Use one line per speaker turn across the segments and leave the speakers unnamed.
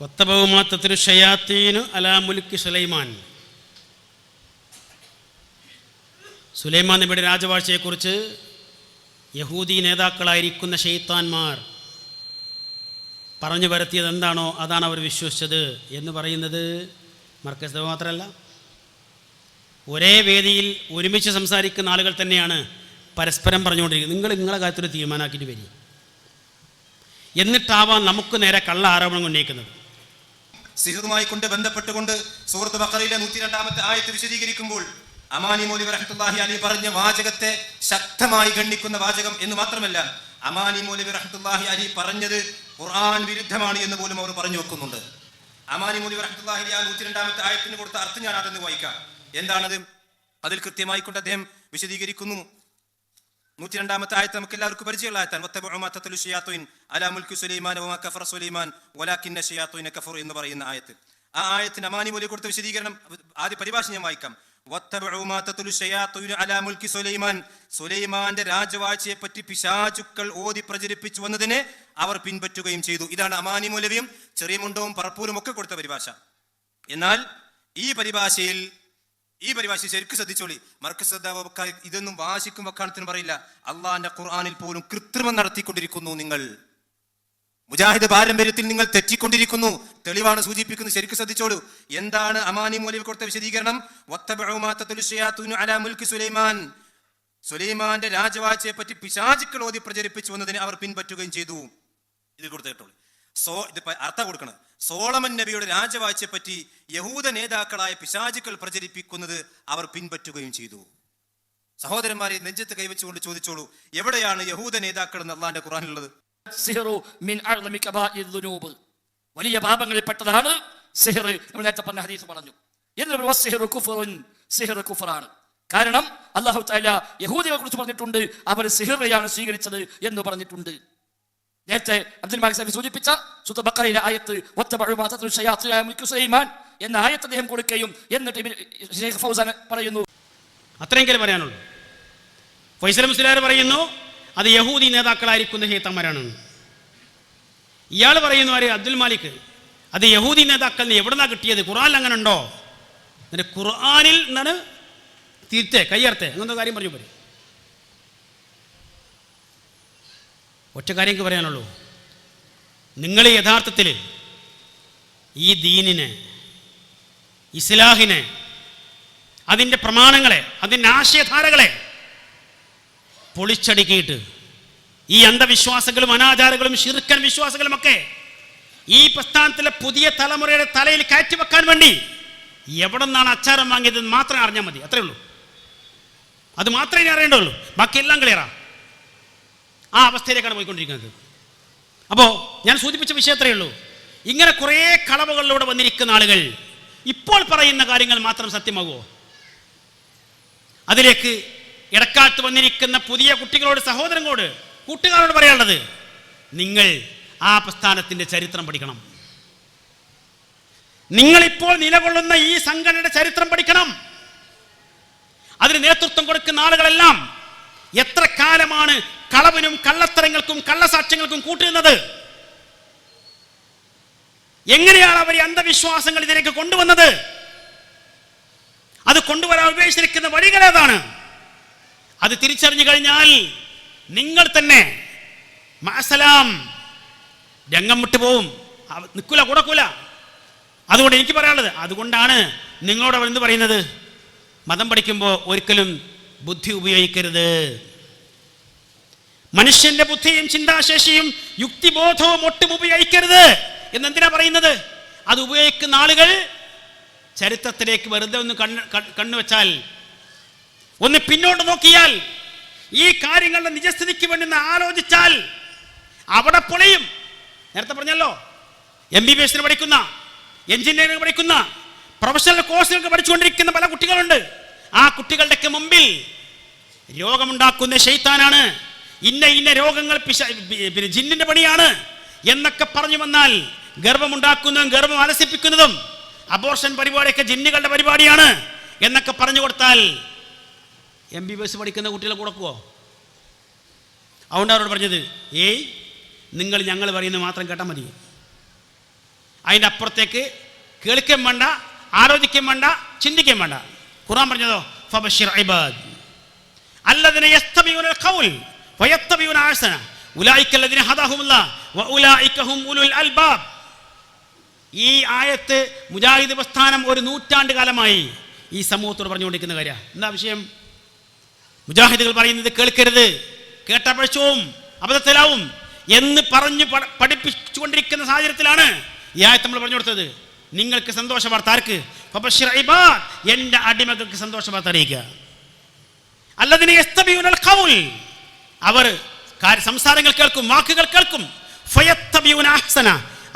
ഒത്തബഹുമാത്തത്തിരു ഷയാത്തീനു അലാ മുലുക്ക് സുലൈമാൻ. സുലൈമാൻ നബിയുടെ രാജവാഴ്ചയെക്കുറിച്ച് യഹൂദി നേതാക്കളായിരിക്കുന്ന ഷെയ്ത്താൻമാർ പറഞ്ഞു വരുത്തിയത് എന്താണോ അതാണ് അവർ വിശ്വസിച്ചത് എന്ന് പറയുന്നത് മർക്കസ് മാത്രമല്ല. ഒരേ വേദിയിൽ ഒരുമിച്ച് സംസാരിക്കുന്ന ആളുകൾ തന്നെയാണ് പരസ്പരം പറഞ്ഞുകൊണ്ടിരിക്കുന്നത്. നിങ്ങൾ നിങ്ങളെ കാര്യത്തിൽ തീരുമാനമാക്കിയിട്ട് വരിക. എന്നിട്ടാവാം നമുക്ക് നേരെ കള്ള ആരോപണം ഉന്നയിക്കുന്നത്.
സിഹറുമായി കൊണ്ട് ബന്ധപ്പെട്ടുകൊണ്ട് സൂറത്ത് ബക്കറയിലെ നൂറ്റി രണ്ടാമത്തെ ആയത്ത് വിശദീകരിക്കുമ്പോൾ അമാനി മോലി റഹ്മത്തുള്ളാഹി അലി പറഞ്ഞ വാചകത്തെ ശക്തമായി ഖണ്ഡിക്കുന്ന വാചകം എന്ന് മാത്രമല്ല അമാനി മോലി റഹ്മത്തുള്ളാഹി അലി പറഞ്ഞത് ഖുർആൻ വിരുദ്ധമാണ് എന്ന് പോലും അവർ പറഞ്ഞു വെക്കുന്നുണ്ട്. അമാനി മോലി റഹ്മത്തുള്ളാഹി അലി ആ നൂറ്റി രണ്ടാമത്തെ ആയത്തിന് കൊടുത്ത അർത്ഥം ഞാൻ അതെന്ന് വായിക്കാം. എന്താണത്? അതിൽ കൃത്യമായിക്കൊണ്ട് അദ്ദേഹം വിശദീകരിക്കുന്നു. നൂറ്റി രണ്ടാമത്തെ ആയത്ത് നമുക്ക് എല്ലാവർക്കും പരിചയമുള്ള സുലൈമാൻ കഫർ എന്ന് പറയുന്ന ആയത്ത്. ആ ആയത്തിന് അമാനി മൂലി കൊടുത്ത വിശദീകരണം ആദ്യ പരിഭാഷ ഞാൻ വായിക്കാം. സുലൈമാന്റെ രാജവാഴ്ചയെ പറ്റി പിശാചുക്കൾ ഓതി പ്രചരിപ്പിച്ചു വന്നതിനെ അവർ പിൻപറ്റുകയും ചെയ്തു. ഇതാണ് അമാനി മൂലവിയും ചെറിയ മുണ്ടവും പറപ്പൂരും ഒക്കെ കൊടുത്ത പരിഭാഷ. എന്നാൽ ഈ പരിഭാഷയിൽ ഈ പരിഭാഷ ശരിക്കും ശ്രദ്ധിച്ചോളി. മർക്കസ് സദ്ദാവക്കാർ ഇതൊന്നും വാശിക്കും വക്കാണത്തിനും പറയില്ല. അള്ളാന്റെ ഖുർആാനിൽ പോലും കൃത്രിമം നടത്തിക്കൊണ്ടിരിക്കുന്നു നിങ്ങൾ. മുജാഹിദ് പാരമ്പര്യത്തിൽ നിങ്ങൾ തെറ്റിക്കൊണ്ടിരിക്കുന്നു. തെളിവാണ് സൂചിപ്പിക്കുന്നത്. ശരിക്കും ശ്രദ്ധിച്ചോളൂ. എന്താണ് അമാനി മൂലി കൊടുത്ത വിശദീകരണം? സുലൈമാൻ. സുലൈമാന്റെ രാജവാഴ്ചയെ പറ്റി പിശാചുക്കൾ ഓതി പ്രചരിപ്പിച്ചു വന്നതിന് അവർ പിൻപറ്റുകയും ചെയ്തു. ഇത് കൊടുത്ത് കേട്ടോളൂ. സോ ഇത് അർത്ഥം കൊടുക്കണം സോളമൻ നബിയുടെ രാജവാഴ്ചയെ പറ്റി യഹൂദ നേതാക്കളായ പിശാചുക്കൾ പ്രചരിപ്പിക്കുന്നത് അവർ പിൻപറ്റുകയും ചെയ്തു. സഹോദരന്മാരെ നെഞ്ചത്ത് കൈവച്ചുകൊണ്ട് ചോദിച്ചോളൂ എവിടെയാണ് യഹൂദ നേതാക്കൾ എന്ന് അള്ളാന്റെ
ദുനൂബ്. വലിയ പാപങ്ങളിൽപ്പെട്ടതാണ് സിഹർ നമ്മൾ നേരത്തെ പറഞ്ഞ ഹദീസ് പറഞ്ഞു. കുഫറാണ്. കാരണം അള്ളാഹു തആല യഹൂദികളെ കുറിച്ച് പറഞ്ഞിട്ടുണ്ട് അവർ സിഹറയാണ് സ്വീകരിച്ചത് എന്ന് പറഞ്ഞിട്ടുണ്ട്. നേരത്തെ അബ്ദുൽ മാലിക് സാഹിബ് സൂചിപ്പിച്ച സുത്ത ബക്കറയിലെ ആയത്ത് സുലൈമാൻ എന്ന ആയത്ത് അദ്ദേഹം കൊടുക്കുകയും എന്നിട്ട് ഷെയ്ഖ് ഫൗസാൻ പറയുന്നു.
അത്രയെങ്കിലും പറയാനുള്ളൂ. ഫൈസൽ മുസ്ലിയാർ പറയുന്നു അത് യഹൂദി നേതാക്കളായിരിക്കുന്ന ഹേത്തന്മാരാണ്. ഇയാൾ പറയുന്നു ആര്? അബ്ദുൽ മാലിക്. അത് യഹൂദി നേതാക്കൾ എവിടെന്നാ കിട്ടിയത്? ഖുർആനിൽ അങ്ങനെ ഉണ്ടോ എന്നിട്ട് ഖുർആനിൽ നിന്നാണ് തിരുത്തെ കയ്യർത്തെ അങ്ങനത്തെ കാര്യം പറഞ്ഞു പറയും ഒറ്റ കാര്യം പറയാനുള്ളൂ. നിങ്ങൾ യഥാർത്ഥത്തിൽ ഈ ദീനിനെ ഇസ്ലാഹിനെ അതിന്റെ പ്രമാണങ്ങളെ അതിന്റെ ആശയധാരകളെ പൊളിച്ചടുക്കിയിട്ട് ഈ അന്ധവിശ്വാസങ്ങളും അനാചാരങ്ങളും ശിർക്കൻ വിശ്വാസങ്ങളുമൊക്കെ ഈ പ്രസ്ഥാനത്തിലെ പുതിയ തലമുറയുടെ തലയിൽ കയറ്റിവെക്കാൻ വേണ്ടി എവിടെ നിന്നാണ് അച്ചാരം വാങ്ങിയതെന്ന് മാത്രം അറിഞ്ഞാൽ മതി. അത്രേ ഉള്ളൂ. അത് മാത്രമേ അറിയേണ്ടുള്ളൂ ബാക്കി എല്ലാം ക്ലിയറാ ആ അവസ്ഥയിലേക്കാണ് പോയിക്കൊണ്ടിരിക്കുന്നത്. അപ്പോൾ ഞാൻ സൂചിപ്പിച്ച വിഷയത്രേ ഉള്ളൂ. ഇങ്ങനെ കുറേ കളവുകളിലൂടെ വന്നിരിക്കുന്ന ആളുകൾ ഇപ്പോൾ പറയുന്ന കാര്യങ്ങൾ മാത്രം സത്യമാകുമോ? അതിലേക്ക് ഇടക്കാലത്ത് വന്നിരിക്കുന്ന പുതിയ കുട്ടികളോട് സഹോദരങ്ങളോട് കൂട്ടുകാരോട് പറയാനുള്ളത് നിങ്ങൾ ആ പ്രസ്ഥാനത്തിന്റെ ചരിത്രം പഠിക്കണം. നിങ്ങളിപ്പോൾ നിലകൊള്ളുന്ന ഈ സംഘടനയുടെ ചരിത്രം പഠിക്കണം. അതിന് നേതൃത്വം കൊടുക്കുന്ന ആളുകളെല്ലാം എത്ര കാലമാണ് കളവിനും കള്ളത്തരങ്ങൾക്കും കള്ളസാക്ഷ്യങ്ങൾക്കും കൂട്ടുന്നത്. എങ്ങനെയാണ് അവർ അന്ധവിശ്വാസങ്ങൾ ഇതിലേക്ക് കൊണ്ടുവന്നത്? അത് കൊണ്ടുവരാൻ ഉപയോഗിച്ചിരിക്കുന്ന വഴികൾ ഏതാണ്? അത് തിരിച്ചറിഞ്ഞു കഴിഞ്ഞാൽ നിങ്ങൾ തന്നെ മാസലാം രംഗം വിട്ടു പോവും. നിൽക്കൂല കൂടക്കൂല. അതുകൊണ്ട് എനിക്ക് പറയാനുള്ളത് അതുകൊണ്ടാണ് നിങ്ങളോട് അവർ എന്ത് പറയുന്നത്? മതം പഠിക്കുമ്പോൾ ഒരിക്കലും ബുദ്ധി ഉപയോഗിക്കരുത്. മനുഷ്യന്റെ ബുദ്ധിയും ചിന്താശേഷിയും യുക്തിബോധവും ഒട്ടും ഉപയോഗിക്കരുത്. എന്നെന്തിനാ പറയുന്നത്? അത് ഉപയോഗിക്കുന്ന ആളുകൾ ചരിത്രത്തിലേക്ക് വെറുതെ ഒന്ന് കണ്ണ് കണ്ണുവെച്ചാൽ ഒന്ന് പിന്നോട്ട് നോക്കിയാൽ ഈ കാര്യങ്ങളുടെ നിജസ്ഥിതിക്ക് വേണ്ടി ആലോചിച്ചാൽ അവിടെ പൊളിയും. നേരത്തെ പറഞ്ഞല്ലോ എം ബി ബി എസിന് പഠിക്കുന്ന എഞ്ചിനീയറിംഗ് പഠിക്കുന്ന പ്രൊഫഷണൽ കോഴ്സുകൾക്ക് പഠിച്ചുകൊണ്ടിരിക്കുന്ന പല കുട്ടികളുണ്ട്. ആ കുട്ടികളുടെയൊക്കെ മുമ്പിൽ രോഗമുണ്ടാക്കുന്ന ഷെയ്ത്താനാണ് ഇന്ന ഇന്ന രോഗങ്ങൾ പിശ പിന്നെ ജിന്നിന്റെ പണിയാണ് എന്നൊക്കെ പറഞ്ഞു വന്നാൽ ഗർഭമുണ്ടാക്കുന്നതും ഗർഭം അലസിപ്പിക്കുന്നതും അബോർഷൻ പരിപാടിയൊക്കെ ജിന്നുകളുടെ പരിപാടിയാണ് എന്നൊക്കെ പറഞ്ഞു കൊടുത്താൽ എം ബി ബി എസ് പഠിക്കുന്ന കുട്ടികളെ കൊടുക്കുവോ അതുകൊണ്ട് അവരോട് പറഞ്ഞത് ഏയ് നിങ്ങൾ ഞങ്ങൾ പറയുന്നത് മാത്രം കേട്ടാൽ മതി. അതിന്റെ അപ്പുറത്തേക്ക് കേൾക്കുകയും വേണ്ട ആലോചിക്കുകയും വേണ്ട ചിന്തിക്കുകയും വേണ്ട. ഖുറാൻ പറഞ്ഞതോ? ഫബഷിർ ഇബാദ്. അല്ലതിനെ ഖൗൽ. വയത്തബിയുന ഉലുൽ ഈ ആയത്ത് മുജാഹിദ് പ്രസ്ഥാനം ഒരു നൂറ്റാണ്ട് കാലമായി ഈ സമൂഹത്തോട് പറഞ്ഞുകൊണ്ടിരിക്കുന്ന കാര്യമാണ് എന്താ വിഷയം? മുജാഹിദുകൾ പറയുന്നത് കേൾക്കരുത്. കേട്ട പഴച്ചവും അബദ്ധത്തിലാവും എന്ന് പറഞ്ഞു പഠിപ്പിച്ചുകൊണ്ടിരിക്കുന്ന സാഹചര്യത്തിലാണ് ഈ ആയത്ത് നമ്മൾ പറഞ്ഞു കൊടുത്തത്. നിങ്ങൾക്ക് സന്തോഷ വാർത്ത ആർക്ക്? എന്റെ അടിമകൾക്ക് സന്തോഷ വാർത്ത അറിയിക്കുക. അല്ലതിന് അവർ സംസാരങ്ങൾ കേൾക്കും വാക്കുകൾ കേൾക്കും.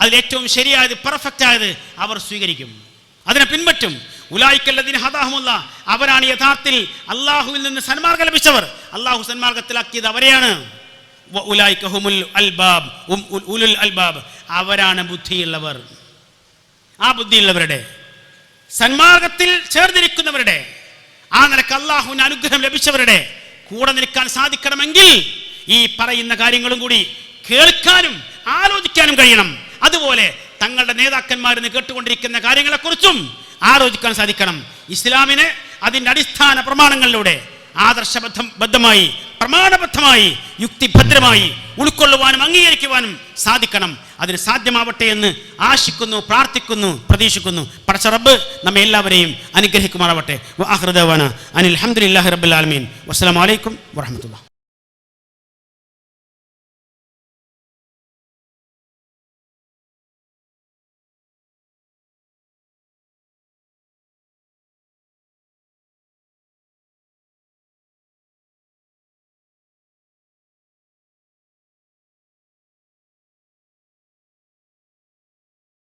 അതിൽ ഏറ്റവും ശരിയായത് പെർഫെക്റ്റ് ആയത് അവർ സ്വീകരിക്കും. അതിനെ പിൻപറ്റും. ഉലായിക്കല്ലതിന് ഹതാഹമുള്ള അവരാണ് യഥാർത്ഥത്തിൽ അള്ളാഹുവിൽ നിന്ന് സന്മാർഗം ലഭിച്ചവർ. അള്ളാഹു സന്മാർഗത്തിലാക്കിയത് അവരെയാണ്. അൽബാബ് ഉലുൽ അൽബാബ്. അവരാണ് ബുദ്ധിയുള്ളവർ. ആ ബുദ്ധിയുള്ളവരുടെ സന്മാർഗത്തിൽ ചേർന്നിരിക്കുന്നവരുടെ ആ നിലയ്ക്ക് അള്ളാഹുവിന് അനുഗ്രഹം ലഭിച്ചവരുടെ കൂടെ നിൽക്കാൻ സാധിക്കണമെങ്കിൽ ഈ പറയുന്ന കാര്യങ്ങളും കൂടി കേൾക്കാനും ആലോചിക്കാനും കഴിയണം. അതുപോലെ തങ്ങളുടെ നേതാക്കന്മാരിന്ന് കേട്ടുകൊണ്ടിരിക്കുന്ന കാര്യങ്ങളെക്കുറിച്ചും ആലോചിക്കാൻ സാധിക്കണം. ഇസ്ലാമിന് അതിന്റെ അടിസ്ഥാന പ്രമാണങ്ങളിലൂടെ ആദർശബദ്ധം ബദ്ധമായി പ്രമാണബദ്ധമായി യുക്തിഭദ്രമായി ഉൾക്കൊള്ളുവാനും അംഗീകരിക്കുവാനും സാധിക്കണം. അതിന് സാധ്യമാവട്ടെ എന്ന് ആശിക്കുന്നു പ്രാർത്ഥിക്കുന്നു പ്രതീക്ഷിക്കുന്നു. പടച്ച റബ്ബ് നമ്മെ എല്ലാവരെയും അനുഗ്രഹിക്കുമാറാവട്ടെ. അനിൽ അഹമ്മദില്ലാഹി റബ്ബുൽ ആലമീൻ. വസ്സലാമലൈക്കും വറഹമത്തുള്ള